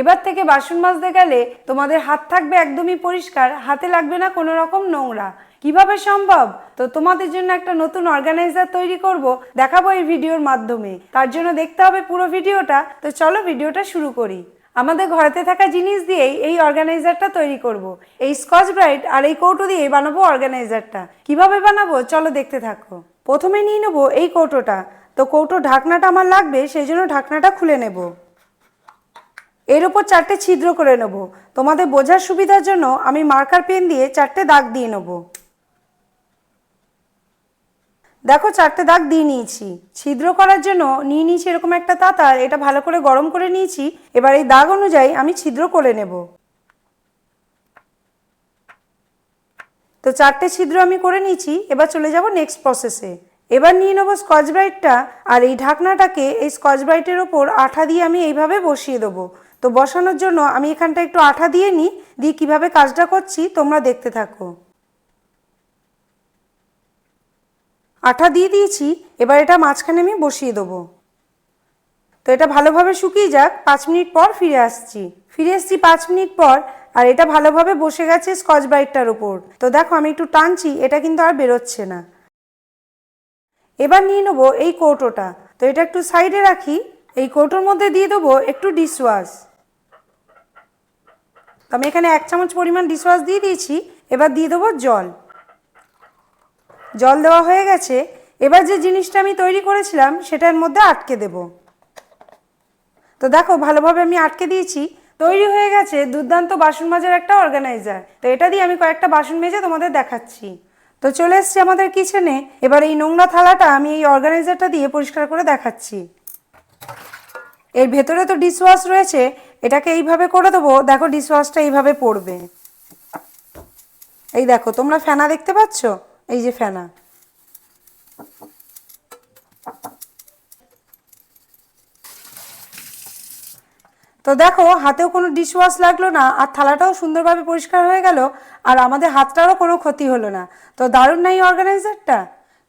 এবার থেকে বাসন মাজতে গেলে তোমাদের হাত থাকবে একদমই পরিষ্কার, হাতে লাগবে না কোনো রকম নোংরা। কীভাবে সম্ভব? তো তোমাদের জন্য একটা নতুন অর্গানাইজার তৈরি করব, দেখাবো এই ভিডিওর মাধ্যমে। তার জন্য দেখতে হবে পুরো ভিডিওটা, তো চলো ভিডিওটা শুরু করি। আমাদের ঘরেতে থাকা জিনিস দিয়েই এই অর্গানাইজারটা তৈরি করব। এই স্কচ ব্রাইট আর এই কৌটো দিয়ে বানাবো অর্গানাইজারটা কীভাবে বানাবো? চলো দেখতে থাকো। প্রথমে নিয়ে নেব এই কৌটোটা। তো কৌটো ঢাকনাটা আমার লাগবে, সেই জন্য ঢাকনাটা খুলে নেব। এর উপর চারটে ছিদ্র করে নেব। তোমাদের বোঝার সুবিধার জন্য আমি মার্কার পেন দিয়ে চারটে দাগ দিয়ে নেব। দেখো, চারটে দাগ দিয়ে নিয়েছি। ছিদ্র করার জন্য নিয়ে নিয়েছি এরকম একটা তাতার এটা ভালো করে গরম করে নিয়েছি। এবার এই দাগ অনুযায়ী আমি ছিদ্র করে নেব। তো চারটে ছিদ্র আমি করে নিয়েছি, এবার চলে যাব নেক্সট প্রসেসে এবার নিয়ে নেব স্কচ ব্রাইটটা আর এই ঢাকনাটাকে এই স্কচ ব্রাইটের ওপর আঠা দিয়ে আমি এইভাবে বসিয়ে দেবো। তো বসানোর জন্য আমি এখানটা একটু আঠা দিয়ে নিই, দিয়ে কীভাবে কাজটা করছি তোমরা দেখতে থাকো। আঠা দিয়ে দিয়েছি, এবার এটা মাঝখানে আমি বসিয়ে দেবো। তো এটা ভালোভাবে শুকিয়ে যাক, পাঁচ মিনিট পর ফিরে আসছি। ফিরে এসছি পাঁচ মিনিট পর, আর এটা ভালোভাবে বসে গেছে স্কচ ব্রাইটটার উপর। তো দেখো আমি একটু টানছি, এটা কিন্তু আর বেরোচ্ছে না। এবার নিয়ে নেব এই কৌটোটা। তো এটা একটু সাইডে রাখি, এই কৌটোর মধ্যে দিয়ে দেবো একটু ডিশওয়াশ তো আমি এখানে এক চামচ পরিমাণ ডিশওয়াশ দিয়ে দিয়েছি। এবার দিয়ে দেবো জল। জল দেওয়া হয়ে গেছে। এবার যে জিনিসটা আমি তৈরি করেছিলাম, সেটার মধ্যে আটকে দেব। তো দেখো, ভালোভাবে আমি আটকে দিয়েছি। তৈরি হয়ে গেছে দুর্দান্ত বাসন মাজার একটা অর্গানাইজার তো এটা দিয়ে আমি কয়েকটা বাসন মেজে তোমাদের দেখাচ্ছি। তো চলে এসছি আমাদের কিচেনে এবার এই নোংরা থালাটা আমি এই অর্গানাইজারটা দিয়ে পরিষ্কার করে দেখাচ্ছি। এর ভেতরে তো ডিশওয়াশ রয়েছে, এটাকে এইভাবে করে দেবো, দেখো ডিশওয়াশটা এইভাবে পড়বে। এই দেখো, তোমরা ফেনা দেখতে পাচ্ছ? এই যে ফেনা। তো দেখো, হাতেও কোনো ডিশওয়াশ লাগল না, আর থালাটাও সুন্দরভাবে পরিষ্কার হয়ে গেল, আর আমাদের হাতটারও কোনো ক্ষতি হলো না। তো দারুণ নাই অর্গানাইজারটা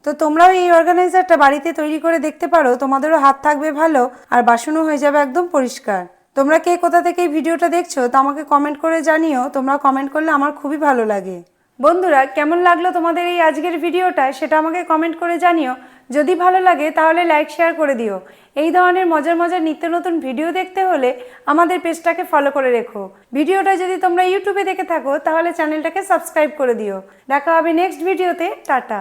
তো তোমরাও এই অর্গানাইজারটা বাড়িতে তৈরি করে দেখতে পারো, তোমাদেরও হাত থাকবে ভালো আর বাসনও হয়ে যাবে একদম পরিষ্কার। তোমরা কে কোথা থেকে এই ভিডিওটা দেখছ, তা আমাকে কমেন্ট করে জানিও, তোমরা কমেন্ট করলে আমার খুবই ভালো লাগে। বন্ধুরা, কেমন লাগল তোমাদের এই আজকের ভিডিওটা, সেটা আমাকে কমেন্ট করে জানিও। যদি ভালো লাগে, তাহলে লাইক শেয়ার করে দিও। এই ধরনের মজার মজার নিত্য নতুন ভিডিও দেখতে হলে আমাদের পেজটাকে ফলো করে রেখো। ভিডিওটা যদি তোমরা ইউটিউবে দেখে থাকো, তাহলে চ্যানেলটাকে সাবস্ক্রাইব করে দিও। দেখা হবে নেক্সট ভিডিওতে টাটা।